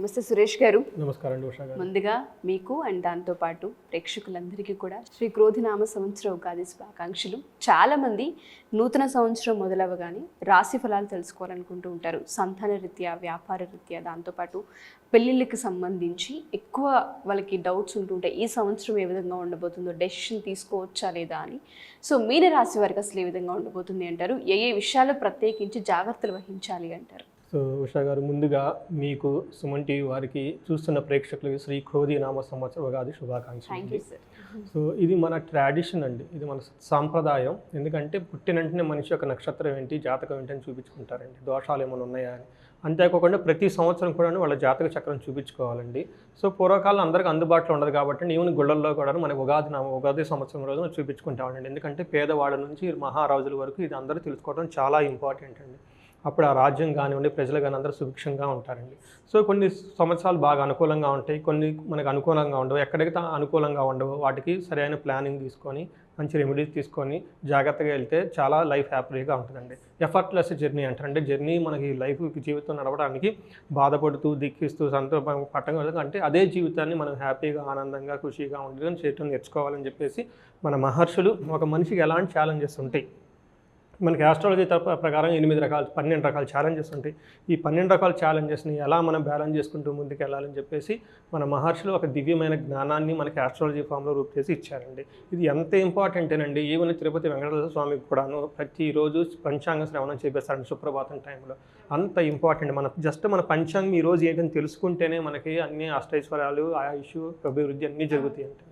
నమస్తే సురేష్ గారు. నమస్కారం ముందుగా మీకు అండ్ దాంతోపాటు ప్రేక్షకులందరికీ కూడా శ్రీ క్రోధినామ సంవత్సర ఉగాది శుభాకాంక్షలు. చాలామంది నూతన సంవత్సరం మొదలవగానే రాశి ఫలాలు తెలుసుకోవాలనుకుంటూ ఉంటారు. సంతాన రీత్యా వ్యాపార రీత్యా దాంతోపాటు పెళ్ళిళ్ళకి సంబంధించి ఎక్కువ వాళ్ళకి డౌట్స్ ఉంటుంటాయి ఈ సంవత్సరం ఏ విధంగా ఉండబోతుందో డెసిషన్ తీసుకోవచ్చా లేదా అని. సో మీన రాశి వారికి అసలు ఏ విధంగా ఉండబోతుంది అంటారు? ఏ ఏ విషయాలు ప్రత్యేకించి జాగ్రత్తలు వహించాలి అంటారు? సో ఉషా గారు ముందుగా మీకు సుమన్ టీవీ వారికి చూస్తున్న ప్రేక్షకులకి శ్రీ క్రోధి నామ సంవత్సర ఉగాది శుభాకాంక్షలు సో ఇది మన ట్రాడిషన్ అండి. ఇది మన సాంప్రదాయం. ఎందుకంటే పుట్టిన వెంటనే మనిషి యొక్క నక్షత్రం ఏంటి జాతకం ఏంటి అని చూపించుకుంటారండి. దోషాలు ఏమైనా ఉన్నాయా అని. అంతేకాకుండా ప్రతి సంవత్సరం కూడా వాళ్ళ జాతక చక్రం చూపించుకోవాలండి. సో పూర్వకాలం అందరికీ అందుబాటులో ఉండదు కాబట్టి ఈవెన్ గుళ్ళల్లో కూడా మనకి ఉగాది నామ ఉగాది సంవత్సరం రోజున చూపించుకుంటామండి. ఎందుకంటే పేదవాళ్ళ నుంచి మహారాజుల వరకు ఇది అందరూ తెలుసుకోవడం చాలా ఇంపార్టెంట్ అండి. అప్పుడు ఆ రాజ్యం కానివ్వండి ప్రజలు కానీ అందరూ సుభిక్షంగా ఉంటారండి. సో కొన్ని సంవత్సరాలు బాగా అనుకూలంగా ఉంటాయి కొన్ని మనకు అనుకూలంగా ఉండవు. ఎక్కడికి అనుకూలంగా ఉండవు. వాటికి సరైన ప్లానింగ్ తీసుకొని మంచి రెమెడీస్ తీసుకొని జాగ్రత్తగా వెళ్తే చాలా లైఫ్ హ్యాపీగా ఉంటుందండి. ఎఫర్ట్లెస్ జర్నీ అంటారంటే జర్నీ మనకి లైఫ్ జీవితం నడవడానికి బాధపడుతూ దిక్కిస్తూ సంతోషం పట్టడం అంటే అదే జీవితాన్ని మనం హ్యాపీగా ఆనందంగా ఖుషిగా ఉండడం చేయటం నేర్చుకోవాలని చెప్పేసి మన మహర్షులు ఒక మనిషికి ఎలాంటి ఛాలెంజెస్ ఉంటాయి? మనకి ఆస్ట్రాలజీ ప్రకారం ఎనిమిది రకాల పన్నెండు రకాల ఛాలెంజెస్ ఉంటాయి. ఈ పన్నెండు రకాల ఛాలెంజెస్ని ఎలా మనం బ్యాలెన్స్ చేసుకుంటూ ముందుకు వెళ్ళాలని చెప్పేసి మన మహర్షులు ఒక దివ్యమైన జ్ఞానాన్ని మనకి ఆస్ట్రాలజీ ఫామ్లో రూప్ చేసి ఇచ్చారండి. ఇది ఎంత ఇంపార్టెంటేనండి ఈవెన్ తిరుపతి వెంకటేశ్వర స్వామికి కూడాను ప్రతిరోజు పంచాంగ శ్రవణం చేపిస్తారండి సుప్రభాతం టైంలో. అంత ఇంపార్టెంట్ మన జస్ట్ మన పంచాంగం ఈ రోజు ఏంటని తెలుసుకుంటేనే మనకి అన్ని అష్టైశ్వర్యాలు ఆయుష్ అభివృద్ధి అన్నీ జరుగుతాయి అంటే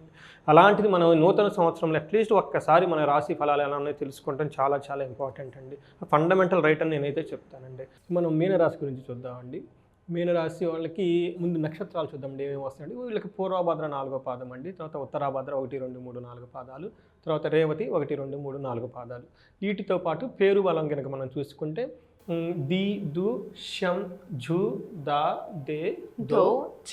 అలాంటిది మనం నూతన సంవత్సరంలో అట్లీస్ట్ ఒక్కసారి మన రాశి ఫలాలు ఎలా ఉన్నాయో తెలుసుకోవడం చాలా చాలా ఇంపార్టెంట్ అండి. ఫండమెంటల్ రైట్ అని నేనైతే చెప్తానండి. మనం మీనరాశి గురించి చూద్దామండి. మీనరాశి వాళ్ళకి ముందు నక్షత్రాలు చూద్దామండి. ఏమేమి వస్తాయండి? వీళ్ళకి పూర్వభద్ర నాలుగో పాదం అండి. తర్వాత ఉత్తరాభద్ర ఒకటి రెండు మూడు నాలుగు పాదాలు. తర్వాత రేవతి ఒకటి రెండు మూడు నాలుగు పాదాలు. వీటితో పాటు పేరు బలం కనుక మనం చూసుకుంటే ది దు షం ఝు ద దే దో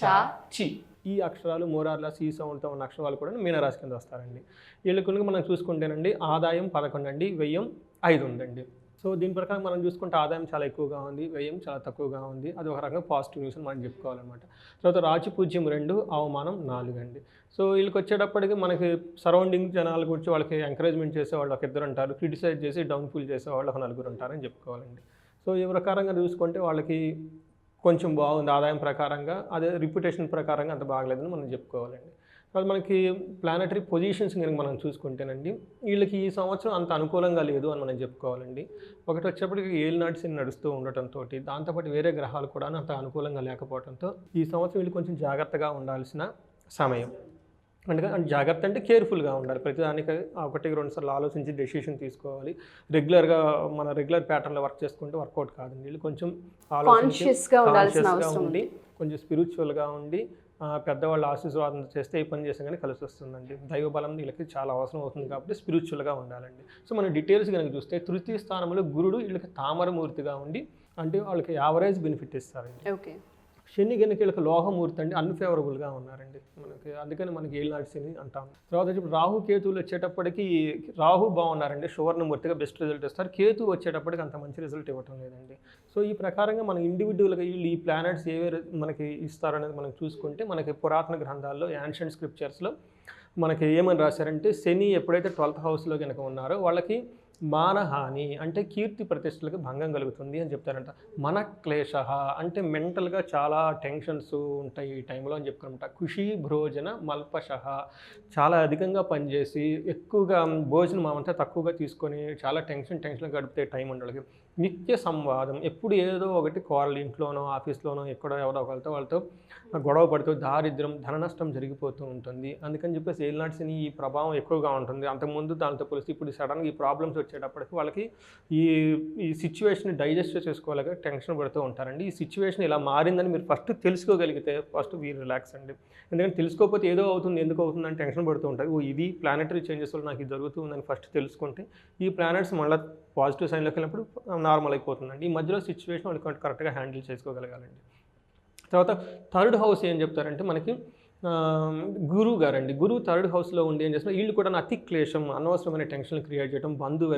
చా చి. ఈ అక్షరాలు మోరార్ల సీ సౌండ్తో ఉన్న అక్షరాలు కూడా మీనరాశి కింద వస్తారండి. వీళ్ళకి కనుక మనం చూసుకుంటేనండి ఆదాయం పదకొండు అండి వ్యయం ఐదు ఉందండి. సో దీని ప్రకారం మనం చూసుకుంటే ఆదాయం చాలా ఎక్కువగా ఉంది వ్యయం చాలా తక్కువగా ఉంది. అది ఒక రకంగా పాజిటివ్ న్యూస్ అని మనం చెప్పుకోవాలన్నమాట. తర్వాత రాజు పూజ్యం రెండు అవమానం నాలుగు అండి. సో వీళ్ళకి వచ్చేటప్పటికి మనకి సరౌండింగ్ జనాల గురించి వాళ్ళకి ఎంకరేజ్మెంట్ చేసే వాళ్ళు ఒక ఇద్దరు ఉంటారు క్రిటిసైజ్ చేసి డౌన్ఫుల్ చేసే వాళ్ళు ఒక నలుగురు ఉంటారని చెప్పుకోవాలండి. సో ఈ ప్రకారంగా చూసుకుంటే వాళ్ళకి కొంచెం బాగుంది ఆదాయం ప్రకారంగా అదే రిప్యుటేషన్ ప్రకారంగా అంత బాగలేదని మనం చెప్పుకోవాలండి. తర్వాత మనకి ప్లానటరీ పొజిషన్స్ కనుక మనం చూసుకుంటేనండి వీళ్ళకి ఈ సంవత్సరం అంత అనుకూలంగా లేదు అని మనం చెప్పుకోవాలండి. ఒకటి వచ్చేప్పటికి ఏలినాటి శని నడుస్తూ ఉండటంతో దాంతోపాటు వేరే గ్రహాలు కూడా అంత అనుకూలంగా లేకపోవడంతో ఈ సంవత్సరం వీళ్ళు కొంచెం జాగ్రత్తగా ఉండాల్సిన సమయం. అంటే జాగ్రత్త అంటే కేర్ఫుల్గా ఉండాలి. ప్రతిదానికి ఒకటి రెండు సార్లు ఆలోచించి డెసిషన్ తీసుకోవాలి. రెగ్యులర్గా మన రెగ్యులర్ ప్యాటర్న్లో వర్క్ చేసుకుంటే వర్కౌట్ కాదండి. వీళ్ళు కొంచెం Conscious గా ఉండాల్సిన conscious గా అవసరం ఉండి కొంచెం స్పిరిచువల్గా ఉండి పెద్దవాళ్ళ ఆశీర్వాదం చేస్తే ఈ పని చేస్తే కానీ కలిసి వస్తుందండి దైవ బలం వీళ్ళకి చాలా అవసరం అవుతుంది కాబట్టి స్పిరిచువల్గా ఉండాలండి. సో మన డీటెయిల్స్ కనుక చూస్తే తృతీయ స్థానంలో గురుడు వీళ్ళకి తామరమూర్తిగా ఉండి అంటే వాళ్ళకి యావరేజ్ బెనిఫిట్ ఇస్తారండి. ఓకే. శని కనుక వీళ్ళకి లోహమూర్తి అండి అన్ఫేవరబుల్గా ఉన్నారండి. మనకి అందుకని మనకి ఏళ్ళనాటి శని అంటాం. తర్వాత వచ్చి రాహు కేతువులు వచ్చేటప్పటికి రాహు బాగున్నారండి సువర్ణమూర్తిగా బెస్ట్ రిజల్ట్ ఇస్తారు. కేతు వచ్చేటప్పటికి అంత మంచి రిజల్ట్ ఇవ్వటం లేదండి. సో ఈ ప్రకారంగా మనం ఇండివిజువల్గా వీళ్ళు ఈ ప్లానెట్స్ ఏవే మనకి ఇస్తారనేది మనం చూసుకుంటే మనకి పురాతన గ్రంథాల్లో యాన్షియంట్ స్క్రిప్చర్స్లో మనకి ఏమని రాశారంటే శని ఎప్పుడైతే ట్వెల్త్ హౌస్లో కనుక ఉన్నారో వాళ్ళకి మానహాని అంటే కీర్తి ప్రతిష్టలకు భంగం కలుగుతుంది అని చెప్తారంట. మన క్లేశ అంటే మెంటల్గా చాలా టెన్షన్స్ ఉంటాయి ఈ టైంలో అని చెప్తారంట. ఖుషి భోజన మల్పశ చాలా అధికంగా పనిచేసి ఎక్కువగా భోజనం అంతా తక్కువగా తీసుకొని చాలా టెన్షన్ టెన్షన్ గడిపితే టైం ఉండడానికి నిత్య సంవాదం. ఎప్పుడు ఏదో ఒకటి కోరలు ఇంట్లోనో ఆఫీస్లోనో ఎక్కడో ఎవరో ఒకరితో వాళ్ళతో గొడవ పడుతూ దారిద్ర్యం ధన నష్టం జరిగిపోతూ ఉంటుంది. అందుకని చెప్పేసి ఏలినాటి ఈ ప్రభావం ఎక్కువగా ఉంటుంది. అంతకుముందు దానితో పోలిస్తే ఇప్పుడు సడన్గా ఈ ప్రాబ్లమ్స్ వచ్చేటప్పటికి వాళ్ళకి ఈ ఈ సిచ్యువేషన్ డైజెస్ట్ చేసుకోలేక టెన్షన్ పడుతూ ఉంటారండి. ఈ సిచ్యువేషన్ ఇలా మారిందని మీరు ఫస్ట్ తెలుసుకోగలిగితే ఫస్ట్ వీరు రిలాక్స్ అండి. ఎందుకంటే తెలుసుకోకపోతే ఏదో అవుతుంది ఎందుకు అవుతుందని టెన్షన్ పడుతూ ఉంటారు. ఓ ఇది ప్లానెటరీ చేంజెస్ వల్ల నాకు ఇది జరుగుతుందని ఫస్ట్ తెలుసుకుంటే ఈ ప్లానెట్స్ మళ్ళీ పాజిటివ్ సైన్లోకి వెళ్ళినప్పుడు నార్మల్ అయిపోతుందండి. ఈ మధ్యలో సిచ్యువేషన్ వాళ్ళకి కరెక్ట్గా హ్యాండిల్ చేసుకోగలగాలండి. తర్వాత థర్డ్ హౌస్ ఏం చెప్తారంటే మనకి గురువు గారండి. గురువు థర్డ్ హౌస్లో ఉండి ఏం చేస్తున్నారు వీళ్ళు కూడా అతి క్లేశం అనవసరమైన టెన్షన్లు క్రియేట్ చేయడం బంధువు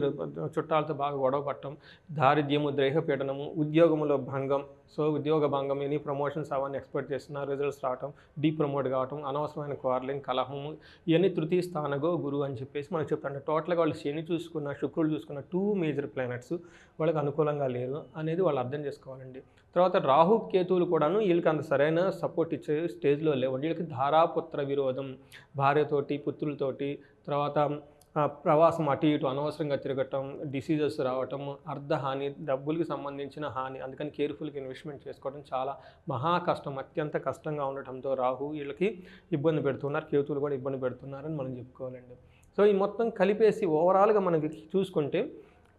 చుట్టాలతో బాగా గొడవ పట్టడం దారిద్ర్యము ద్రేహపీడనము ఉద్యోగంలో భంగం సో ఉద్యోగ భంగం ఎనీ ప్రమోషన్స్ అవన్నీ ఎక్స్పెక్ట్ చేస్తున్నా రిజల్ట్స్ రావటం డీప్రమోట్ కావటం అనవసరమైన క్వార్లింగ్ కలహము ఇవన్నీ తృతీయ స్థానగో గురువు అని చెప్పేసి మనకు చెప్తాను టోటల్గా వాళ్ళు శని చూసుకున్న శుక్రుడు చూసుకున్న టూ మేజర్ ప్లానెట్స్ వాళ్ళకి అనుకూలంగా లేరు అనేది వాళ్ళు అర్థం చేసుకోవాలండి. తర్వాత రాహు కేతువులు కూడాను వీళ్ళకి అంత సరైన సపోర్ట్ ఇచ్చే స్టేజ్లో లేవు. వీళ్ళకి ధారాపుత్ర విరోధం భార్యతోటి పుత్రులతోటి తర్వాత ప్రవాసం అటు ఇటు అనవసరంగా తిరగటం డిసీజెస్ రావటం అర్ధహాని డబ్బులకి సంబంధించిన హాని అందుకని కేర్ఫుల్గా ఇన్వెస్ట్మెంట్ చేసుకోవడం చాలా మహా కష్టం అత్యంత కష్టంగా ఉండటంతో రాహు వీళ్ళకి ఇబ్బంది పెడుతున్నారు కేతులు కూడా ఇబ్బంది పెడుతున్నారని మనం చెప్పుకోవాలండి. సో ఈ మొత్తం కలిపేసి ఓవరాల్గా మనకి చూసుకుంటే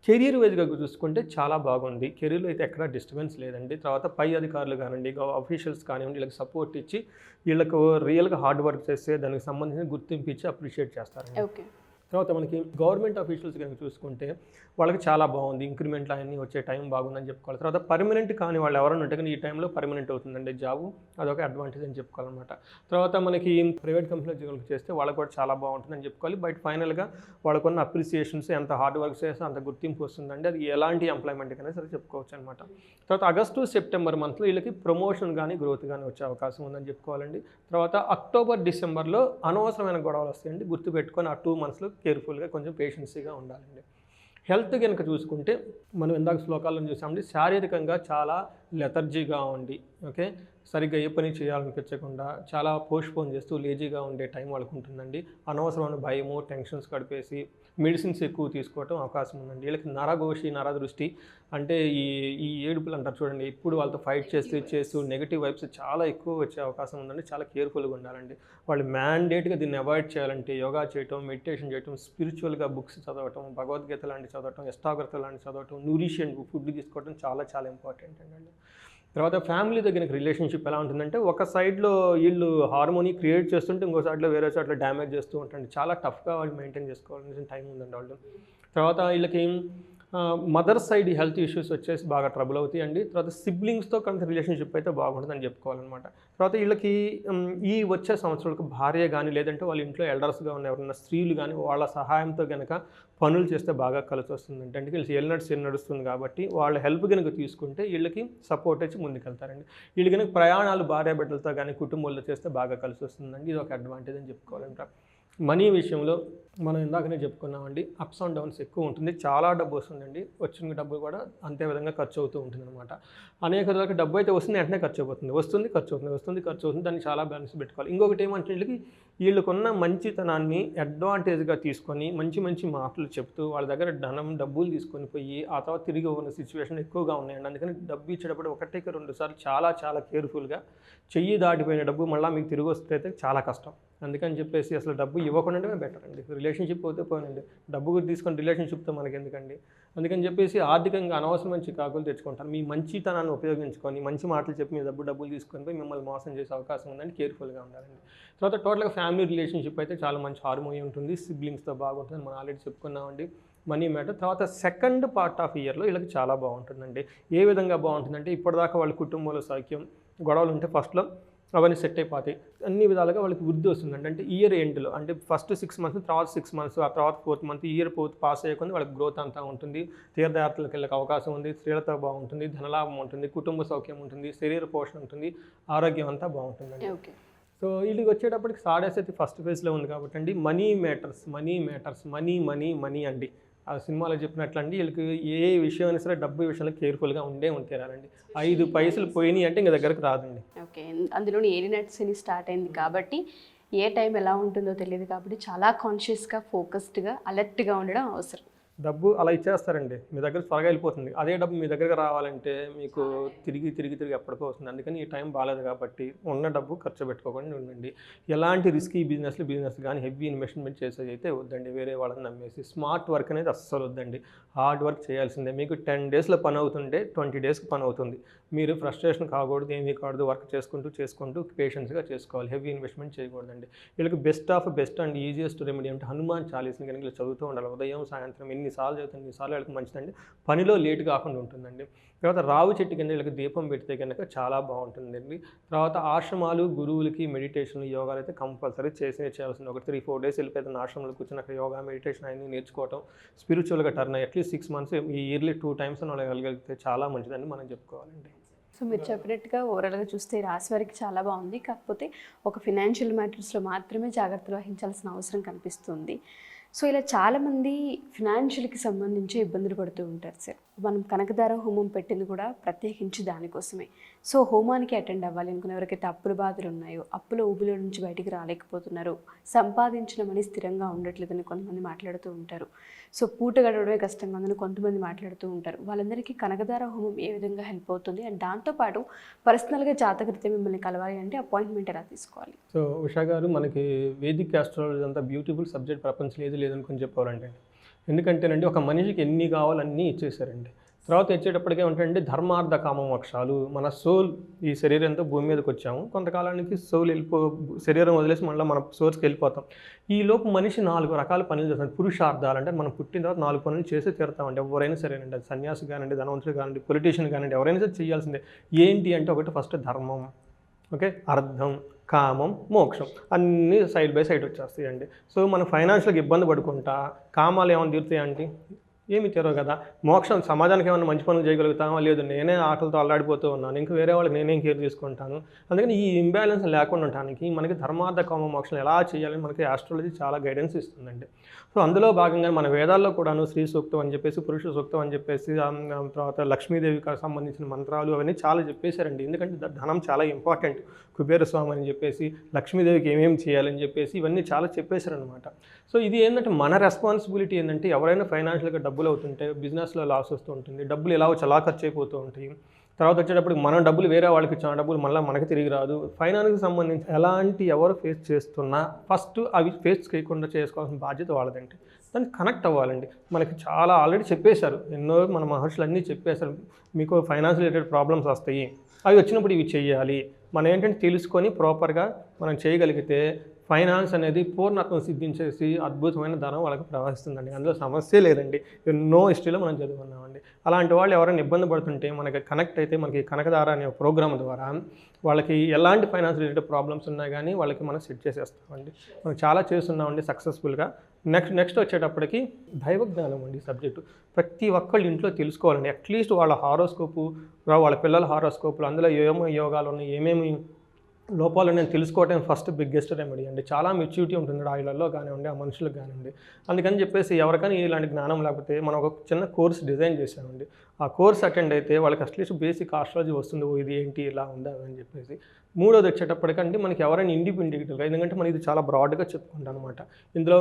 కెరీర్ వైజ్గా చూసుకుంటే చాలా బాగుంది. కెరీర్లో అయితే ఎక్కడా డిస్టర్బెన్స్ లేదండి. తర్వాత పై అధికారులు కానివ్వండి అఫీషియల్స్ కానివ్వండి వీళ్ళకి సపోర్ట్ ఇచ్చి వీళ్ళకు రియల్గా హార్డ్ వర్క్ చేస్తే దానికి సంబంధించిన గుర్తింపు ఇచ్చి అప్రిషియేట్ చేస్తారండి. ఓకే తర్వాత మనకి గవర్నమెంట్ అఫీషియల్స్ కనుక చూసుకుంటే వాళ్ళకి చాలా బాగుంది. ఇంక్రిమెంట్లు అవన్నీ వచ్చే టైం బాగుందని చెప్పుకోవాలి. తర్వాత పర్మనెంట్ కానీ వాళ్ళు ఎవరైనా ఉంటే కానీ ఈ టైంలో పర్మనెంట్ అవుతుందండి జాబు అదొక అడ్వాంటేజ్ అని చెప్పుకోవాలన్నమాట. తర్వాత మనకి ప్రైవేట్ కంపెనీలో ఉద్యోగులకు చేస్తే వాళ్ళకి కూడా చాలా బాగుంటుందని చెప్పుకోవాలి. బట్ ఫైనల్గా వాళ్ళకున్న అప్రిసియేషన్స్ ఎంత హార్డ్ వర్క్ చేస్తే అంత గుర్తింపు వస్తుందండి. అది ఎలాంటి ఎంప్లాయ్మెంట్ కన్నా సరే చెప్పుకోవచ్చు అనమాట తర్వాత ఆగస్టు సెప్టెంబర్ మంత్లో వీళ్ళకి ప్రమోషన్ కానీ గ్రోత్ కానీ వచ్చే అవకాశం ఉందని చెప్పుకోవాలండి. తర్వాత అక్టోబర్ డిసెంబర్లో అనవసరమైన గొడవలు వస్తాయండి. గుర్తుపెట్టుకొని ఆ టూ మంత్స్లో కేర్ఫుల్గా కొంచెం పేషెన్సీగా ఉండాలండి. హెల్త్ కనుక చూసుకుంటే మనం ఇందాక శ్లోకాలను చూసామండి శారీరకంగా చాలా లెథర్జీగా ఉండి ఓకే? సరిగ్గా ఏ పని చేయాలనిపించకుండా చాలా పోస్ట్పోన్ చేస్తూ లేజీగా ఉండే టైం వాళ్ళకు ఉంటుందండి అనవసరమైన భయము టెన్షన్స్ గడిపేసి మెడిసిన్స్ ఎక్కువ తీసుకోవటం అవకాశం ఉందండి. వీళ్ళకి నరఘోషి నరదృష్టి అంటే ఈ ఈ ఏడుపులు అంటారు చూడండి. ఇప్పుడు వాళ్ళతో ఫైట్ చేస్తూ చేస్తూ నెగిటివ్ వైబ్స్ చాలా ఎక్కువ వచ్చే అవకాశం ఉందండి. చాలా కేర్ఫుల్గా ఉండాలండి. వాళ్ళు మ్యాండేట్గా దీన్ని అవాయిడ్ చేయాలంటే యోగా చేయటం మెడిటేషన్ చేయటం స్పిరిచువల్గా బుక్స్ చదవటం భగవద్గీత లాంటి చదవటం ఎస్టాగ్రత లాంటి చదవటం న్యూరిషియన్ ఫుడ్ తీసుకోవటం చాలా చాలా ఇంపార్టెంట్ అండి. తర్వాత ఫ్యామిలీ దగ్గర రిలేషన్షిప్ ఎలా ఉంటుందంటే ఒక సైడ్లో వీళ్ళు హార్మోనీ క్రియేట్ చేస్తుంటే ఇంకో సైడ్లో వేరే చోట్ల డ్యామేజ్ చేస్తూ ఉంటారండి. చాలా టఫ్గా వాళ్ళు మెయింటైన్ చేసుకోవాల్సిన టైం ఉందండి వాళ్ళు తర్వాత వీళ్ళకి మదర్ సైడ్ హెల్త్ ఇష్యూస్ వచ్చేసి బాగా ట్రబుల్ అవుతాయండి తర్వాత సిబ్లింగ్స్తో కనుక రిలేషన్షిప్ అయితే బాగుంటుందని చెప్పుకోవాలన్నమాట. తర్వాత వీళ్ళకి ఈ వచ్చే సంవత్సరాలకు భార్య కానీ లేదంటే వాళ్ళ ఇంట్లో ఎల్డర్స్గా ఉన్న ఎవరైనా స్త్రీలు కానీ వాళ్ళ సహాయంతో కనుక పనులు చేస్తే బాగా కలిసి వస్తుందంటే అంటే వీళ్ళు ఎల్నట్స్ ఎల్ నడుస్తుంది కాబట్టి వాళ్ళ హెల్ప్ కనుక తీసుకుంటే వీళ్ళకి సపోర్ట్ వచ్చి ముందుకెళ్తారండి. వీళ్ళు కనుక ప్రయాణాలు భార్య బిడ్డలతో కానీ కుటుంబంలో చేస్తే బాగా కలిసి వస్తుందండి. ఇది ఒక అడ్వాంటేజ్ అని చెప్పుకోవాలంట మనీ విషయంలో మనం ఇందాకనే చెప్పుకున్నామండి అప్స్ అండ్ డౌన్స్ ఎక్కువ ఉంటుంది. చాలా డబ్బు వస్తుందండి. వచ్చిన డబ్బు కూడా అంతే విధంగా ఖర్చు అవుతూ ఉంటుంది అనమాట అనేక రకాల డబ్బు అయితే వస్తుంది వెంటనే ఖర్చు అయిపోతుంది. వస్తుంది ఖర్చు అవుతుంది వస్తుంది ఖర్చు అవుతుంది. దాన్ని చాలా బ్యాలెన్స్ పెట్టుకోవాలి. ఇంకొకటి ఏమంటే వీళ్ళకున్న మంచితనాన్ని అడ్వాంటేజ్గా తీసుకొని మంచి మంచి మాటలు చెప్తూ వాళ్ళ దగ్గర ధనం డబ్బులు తీసుకొని పోయి ఆ తర్వాత తిరిగి ఉన్న సిచ్యువేషన్ ఎక్కువగా ఉన్నాయండి. అందుకని డబ్బు ఇచ్చేటప్పుడు ఒకటికి రెండు సార్లు చాలా చాలా కేర్ఫుల్గా చెయ్యి దాటిపోయిన డబ్బు మళ్ళీ మీకు తిరిగి వస్తే అయితే చాలా కష్టం. అందుకని చెప్పేసి అసలు డబ్బు ఇవ్వకుండా బెటర్ అండి. రిలేషన్షిప్ పోతే పోయినండి డబ్బు కూడా తీసుకొని రిలేషన్షిప్తో మనకి ఎందుకండి అందుకని చెప్పేసి ఆర్థికంగా అనవసరమైన చికాకులు తెచ్చుకుంటారు మీ మంచితనాన్ని ఉపయోగించుకొని మంచి మాటలు చెప్పి మీ డబ్బు డబ్బులు తీసుకొని పోయి మిమ్మల్ని మోసం చేసే అవకాశం ఉందని కేర్ఫుల్గా ఉండాలండి. తర్వాత టోటల్గా ఫ్యామిలీ రిలేషన్షిప్ అయితే చాలా మంచి హార్మోని ఉంటుంది. సిబ్లింగ్స్తో బాగుంటుంది మనం ఆల్రెడీ చెప్పుకున్నామండి. మనీ మ్యాటర్ తర్వాత సెకండ్ పార్ట్ ఆఫ్ ఇయర్లో వీళ్ళకి చాలా బాగుంటుందండి. ఏ విధంగా బాగుంటుందంటే ఇప్పటిదాకా వాళ్ళ కుటుంబంలో సౌఖ్యం గొడవలు ఉంటే ఫస్ట్లో అవన్నీ సెట్ అయిపోతాయి. అన్ని విధాలుగా వాళ్ళకి వృద్ధి వస్తుందండి. అంటే ఇయర్ ఎండ్లో అంటే ఫస్ట్ సిక్స్ మంత్స్ తర్వాత సిక్స్ మంత్స్ ఆ తర్వాత fourth month year fourth pass అయ్యకుండా వాళ్ళకి గ్రోత్ అంతా ఉంటుంది. తీర్థయాత్రలకు వెళ్ళక అవకాశం ఉంది స్త్రీలతో బాగుంటుంది ధనలాభం ఉంటుంది కుటుంబ సౌఖ్యం ఉంటుంది శరీర పోషణ ఉంటుంది ఆరోగ్యం అంతా బాగుంటుందండి. ఓకే సో వీళ్ళకి వచ్చేటప్పటికి సాడేస్ అయితే ఫస్ట్ ఫేజ్లో ఉంది కాబట్టి అండి money matters money matters money money money అండి. ఆ సినిమాలో చెప్పినట్లండి వీళ్ళకి ఏ విషయం అయినా సరే డబ్బు విషయంలో కేర్ఫుల్గా ఉండే ఉంటారండి. ఐదు పైసలు పోయినాయి అంటే ఇంక దగ్గరకు రాదండి. ఓకే అందులోని ఏలినట్స్ అని స్టార్ట్ అయింది కాబట్టి ఏ టైం ఎలా ఉంటుందో తెలియదు కాబట్టి చాలా కాన్షియస్గా ఫోకస్డ్గా అలర్ట్గా ఉండడం అవసరం. డబ్బు అలా ఇచ్చేస్తారండి. మీ దగ్గర త్వరగా వెళ్ళిపోతుంది. అదే డబ్బు మీ దగ్గరకు రావాలంటే మీకు తిరిగి తిరిగి తిరిగి ఎప్పటికో వస్తుంది. అందుకని ఈ టైం బాగాలేదు కాబట్టి ఉన్న డబ్బు ఖర్చు పెట్టుకోకుండా ఉండండి. ఎలాంటి రిస్కీ బిజినెస్లు బిజినెస్ కానీ హెవీ ఇన్వెస్ట్మెంట్ చేసేది అయితే వద్దండి. వేరే వాళ్ళని నమ్మేసి స్మార్ట్ వర్క్ అనేది అస్సలు వద్దండి. హార్డ్ వర్క్ చేయాల్సిందే. మీకు టెన్ డేస్లో పని అవుతుంటే ట్వంటీ డేస్కి పని అవుతుంది. మీరు ఫ్రస్ట్రేషన్ కాకూడదు ఏమీ కాకూడదు వర్క్ చేసుకుంటూ చేసుకుంటూ పేషెన్స్గా చేసుకోవాలి. హెవీ ఇన్వెస్ట్మెంట్ చేయకూడదండి. వీళ్ళకి best of best and easiest remedy అంటే హనుమాన్ చాలీస్ని కనుక చదువుతూ ఉండాలి. ఉదయం సాయంత్రం ఎన్నిసార్లు చదువుతుంది ఎన్నిసార్లు వీళ్ళకి మంచిదండి. పనిలో లేట్ కాకుండా ఉంటుందండి. తర్వాత రావు చెట్టు కింద వీళ్ళకి దీపం పెడితే కనుక చాలా బాగుంటుందండి. తర్వాత ఆశ్రమాలు గురువులకి మెడిటేషన్ యోగాలు అయితే కంపల్సరీ చేసి చేయాల్సింది. ఒక త్రీ ఫోర్ డేస్ వెళ్ళిపోతే ఆశ్రమంలో కూర్చొని అక్కడ యోగా మెడిటేషన్ అన్ని నేర్చుకోవటం స్పిరిచువల్గా టర్న్ అయ్యి అట్లీస్ట్ సిక్స్ మంత్స్ ఈ ఇయర్లీ టూ టైమ్స్ వెళ్ళగలిగితే చాలా మంచిదని మనం చెప్పుకోవాలండి. సో మీరు చెప్పినట్టుగా ఓవరాల్గా చూస్తే రాశి వారికి చాలా బాగుంది. కాకపోతే ఒక ఫినాన్షియల్ మ్యాటర్స్లో మాత్రమే జాగ్రత్తలు వహించాల్సిన అవసరం కనిపిస్తుంది. సో ఇలా చాలామంది ఫినాన్షియల్కి సంబంధించి ఇబ్బందులు పడుతూ ఉంటారు సార్. మనం కనకదార హోమం పెట్టింది కూడా ప్రత్యేకించి దానికోసమే. సో హోమానికి అటెండ్ అవ్వాలి అనుకున్న ఎవరికైతే అప్పుల బాధలు ఉన్నాయో అప్పుల ఊబిలో నుంచి బయటికి రాలేకపోతున్నారు సంపాదించిన మనీ స్థిరంగా ఉండట్లేదని కొంతమంది మాట్లాడుతూ ఉంటారు. సో పూట గడవడమే కష్టంగా ఉందని కొంతమంది మాట్లాడుతూ ఉంటారు. వాళ్ళందరికీ కనకదార హోమం ఏ విధంగా హెల్ప్ అవుతుంది? అండ్ దాంతోపాటు పర్సనల్గా జాతకరీత్యా మిమ్మల్ని కలవాలి అంటే అపాయింట్మెంట్ ఎలా తీసుకోవాలి? సో ఉషా గారు మనకి వేదిక ఆస్ట్రాలజీ అంత బ్యూటిఫుల్ సబ్జెక్ట్ ప్రపంచంలో ఏది లేదనుకుని చెప్పాలంటే ఎందుకంటేనండి ఒక మనిషికి ఎన్ని కావాలన్నీ ఇచ్చేసారండి తర్వాత వచ్చేటప్పటికే ఏంటంటే ధర్మార్థ కామమోక్షాలు మన సోల్ ఈ శరీరంతో భూమి మీదకి వచ్చాము. కొంతకాలానికి సోల్ వెళ్ళిపో శరీరం వదిలేసి మళ్ళీ మన సోర్స్కి వెళ్ళిపోతాం. ఈ లోపు మనిషి నాలుగు రకాల పనులు చేస్తాం పురుషార్థాలు అంటే మనం పుట్టిన తర్వాత నాలుగు పనులు చేసి తీరుతామండి. ఎవరైనా సరేనండి సన్యాసి కానివ్వండి ధనవంతుడు కానివ్వండి పొలిటీషియన్ కానివ్వండి ఎవరైనా సరే చేయాల్సిందే. ఏంటి అంటే ఒకటి ఫస్ట్ ధర్మం. ఓకే? అర్థం కామం మోక్షం. అన్నీ సైడ్ బై సైడ్ వచ్చేస్తాయండి. సో మనం ఫైనాన్షియల్గా ఇబ్బంది పడుకుంటా కామాలు ఏమైనా తీరుతాయండి ఏమి తెరవు కదా. మోక్షం సమాజానికి ఏమైనా మంచి పనులు చేయగలుగుతామా? లేదు నేనే ఆటలతో అల్లాడిపోతూ ఉన్నాను. ఇంకా వేరే వాళ్ళకి నేనేం కేర్ తీసుకుంటాను అందుకని ఈ ఇంబ్యాలెన్స్ లేకుండా ఉండటానికి మనకి ధర్మార్థ కామ మోక్షం ఎలా చేయాలని మనకి ఆస్ట్రాలజీ చాలా గైడెన్స్ ఇస్తుందండి. సో అందులో భాగంగా మన వేదాల్లో కూడాను స్త్రీ సూక్తం అని చెప్పేసి పురుష సూక్తం అని చెప్పేసి తర్వాత లక్ష్మీదేవికి సంబంధించిన మంత్రాలు అవన్నీ చాలా చెప్పేశారండి. ఎందుకంటే ధనం చాలా ఇంపార్టెంట్ కుబేరస్వామి అని చెప్పేసి లక్ష్మీదేవికి ఏమేమి చేయాలని చెప్పేసి ఇవన్నీ చాలా చెప్పేశారనమాట సో ఇది ఏంటంటే మన రెస్పాన్సిబిలిటీ ఏంటంటే ఎవరైనా ఫైనాన్షియల్గా డబ్బులు అవుతుంటే బిజినెస్లో లాస్ వస్తూ ఉంటుంది డబ్బులు ఎలా చలా ఖర్చు అయిపోతూ ఉంటాయి. తర్వాత వచ్చేటప్పుడు మనం డబ్బులు వేరే వాళ్ళకి ఇచ్చిన డబ్బులు మళ్ళీ మనకి తిరిగి రాదు. ఫైనాన్స్కి సంబంధించి ఎలాంటి ఎవరు ఫేస్ చేస్తున్నా ఫస్ట్ అవి ఫేస్ చేయకుండా చేసుకోవాల్సిన బాధ్యత వాళ్ళదండి. దానికి కనెక్ట్ అవ్వాలండి. మనకి చాలా ఆల్రెడీ చెప్పేశారు. ఎన్నో మన మహర్షులు అన్నీ చెప్పేశారు. మీకు ఫైనాన్స్ రిలేటెడ్ ప్రాబ్లమ్స్ వస్తాయి. అవి వచ్చినప్పుడు ఇవి చేయాలి. మనం ఏంటంటే తెలుసుకొని ప్రాపర్గా మనం చేయగలిగితే ఫైనాన్స్ అనేది పూర్ణత్వం సిద్ధించేసి అద్భుతమైన ధనం వాళ్ళకి ప్రవహిస్తుందండి. అందులో సమస్య లేదండి. ఎన్నో హిస్టరీలో మనం చదువుకున్నామండి. అలాంటి వాళ్ళు ఎవరైనా ఇబ్బంది పడుతుంటే మనకి కనెక్ట్ అయితే మనకి కనకదార అనే ప్రోగ్రామ్ ద్వారా వాళ్ళకి ఎలాంటి ఫైనాన్స్ రిలేటెడ్ ప్రాబ్లమ్స్ ఉన్నా కానీ వాళ్ళకి మనం సెట్ చేసేస్తామండి. మనం చాలా చేస్తున్నామండి సక్సెస్ఫుల్గా నెక్స్ట్ నెక్స్ట్ వచ్చేటప్పటికి దైవ జ్ఞానం అండి సబ్జెక్టు ప్రతి ఒక్కళ్ళు ఇంట్లో తెలుసుకోవాలండి. అట్లీస్ట్ వాళ్ళ హారోస్కోపు వాళ్ళ పిల్లల హారోస్కోపులు అందులో ఏమేమి యోగాలు ఉన్నాయి ఏమేమి లోపాలు నేను తెలుసుకోవటం ఫస్ట్ బిగ్గెస్ట్ రెమెడీ అండి. చాలా మెచ్యూరిటీ ఉంటుంది ఆయిలలో కానివ్వండి ఆ మనుషులకు కానివ్వండి. అందుకని చెప్పేసి ఎవరికైనా ఇలాంటి జ్ఞానం లేకపోతే మనం ఒక చిన్న కోర్స్ డిజైన్ చేసామండి ఆ కోర్స్ అటెండ్ అయితే వాళ్ళకి అట్లీస్ట్ బేసిక్ ఆస్ట్రాలజీ వస్తుంది. ఓ ఇది ఏంటి ఇలా ఉందా అని చెప్పేసి. మూడోది వచ్చేటప్పటికంటే మనకి ఎవరైనా ఇండిపెండెంట్గా ఎందుకంటే మనం ఇది చాలా బ్రాడ్గా చెప్పుకుంటాం అనమాట ఇందులో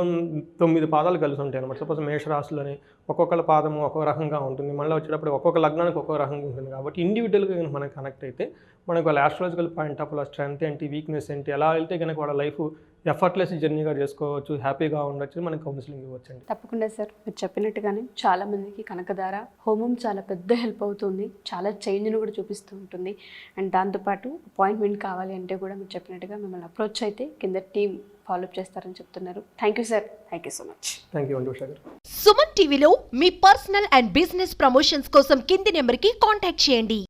తొమ్మిది పాదాలు కలిసి ఉంటాయి అనమాట సపోజ్ మేషరాశులని ఒక్కొక్కళ్ళ పాదము ఒక్కొక్క రకంగా ఉంటుంది. మళ్ళీ వచ్చేటప్పుడు ఒక్కొక్క లగ్నానికి ఒక్కొక్క రకంగా ఉంటుంది. కాబట్టి ఇండివిజువల్గా కనుక మనం కనెక్ట్ అయితే మనకు వాళ్ళ ఆస్ట్రాలజికల్ పాయింట్ ఆఫ్ వాళ్ళ స్ట్రెంత్ ఏంటి వీక్నెస్ ఏంటి ఎలా వెళ్తే కనుక వాళ్ళ లైఫ్ ఎఫర్ట్లెస్ జర్నీగా చేసుకోవచ్చు హ్యాపీగా ఉండొచ్చు మనకి కౌన్సిలింగ్ ఇవ్వచ్చండి. తప్పకుండా సార్. మీరు చెప్పినట్టుగానే చాలా మందికి కనకదార హోమం చాలా పెద్ద హెల్ప్ అవుతుంది చాలా చేంజ్ను కూడా చూపిస్తూ ఉంటుంది. అండ్ దాంతోపాటు అపాయింట్మెంట్ కావాలి అంటే కూడా మీరు చెప్పినట్టుగా మిమ్మల్ని అప్రోచ్ అయితే కింద టీం ఫాలోఅప్ చేస్తారని చెప్తున్నారు. Thank you sir thank you so much thank you Suman టీవీలో మీ పర్సనల్ అండ్ బిజినెస్ ప్రమోషన్స్ కోసం కింది నెంబర్కి కాంటాక్ట్ చేయండి.